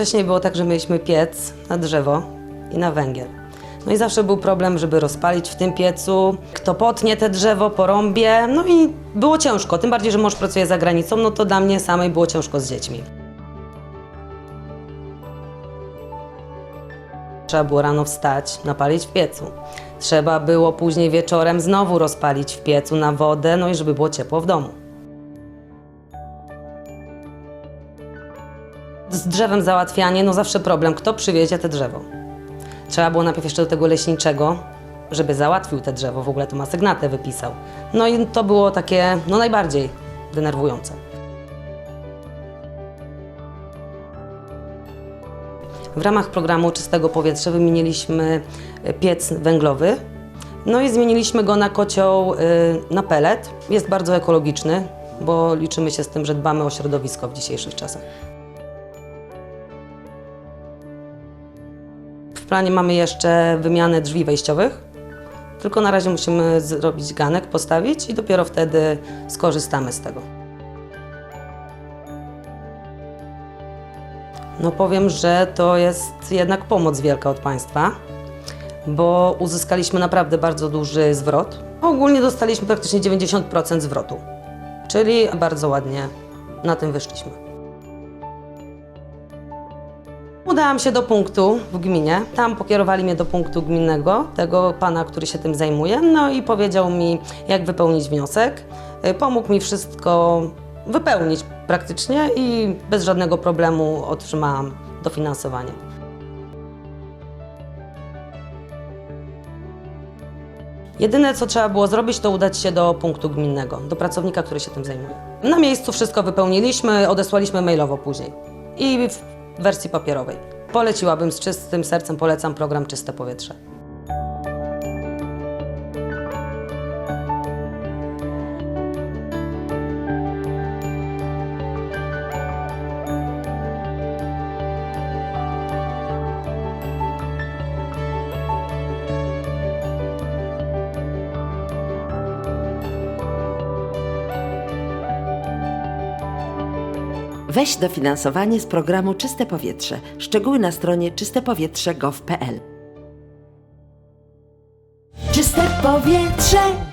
Wcześniej było tak, że mieliśmy piec na drzewo i na węgiel. No i zawsze był problem, żeby rozpalić w tym piecu. Kto potnie te drzewo, porąbie. No i było ciężko. Tym bardziej, że mąż pracuje za granicą, no to dla mnie samej było ciężko z dziećmi. Trzeba było rano wstać, napalić w piecu. Trzeba było później wieczorem znowu rozpalić w piecu na wodę, no i żeby było ciepło w domu. Z drzewem załatwianie, no zawsze problem, kto przywiezie te drzewo. Trzeba było najpierw jeszcze do tego leśniczego, żeby załatwił te drzewo, w ogóle to masygnatę wypisał. No i to było takie, no najbardziej denerwujące. W ramach programu Czystego Powietrza wymieniliśmy e, piec węglowy, no i zmieniliśmy go na kocioł y, na pelet. Jest bardzo ekologiczny, bo liczymy się z tym, że dbamy o środowisko w dzisiejszych czasach. Planie mamy jeszcze wymianę drzwi wejściowych, tylko na razie musimy zrobić ganek, postawić i dopiero wtedy skorzystamy z tego. No powiem, że to jest jednak pomoc wielka od państwa, bo uzyskaliśmy naprawdę bardzo duży zwrot. Ogólnie dostaliśmy praktycznie 90% zwrotu, czyli bardzo ładnie na tym wyszliśmy. Udałam się do punktu w gminie. Tam pokierowali mnie do punktu gminnego, tego pana, który się tym zajmuje, no i powiedział mi, jak wypełnić wniosek. Y, Pomógł mi wszystko wypełnić praktycznie i bez żadnego problemu otrzymałam dofinansowanie. Jedyne, co trzeba było zrobić, to udać się do punktu gminnego, do pracownika, który się tym zajmuje. Na miejscu wszystko wypełniliśmy, odesłaliśmy mailowo później i wersji papierowej. Poleciłabym z czystym sercem, polecam program Czyste Powietrze. Weź dofinansowanie z programu Czyste Powietrze. Szczegóły na stronie czystepowietrze.gov.pl Czyste powietrze!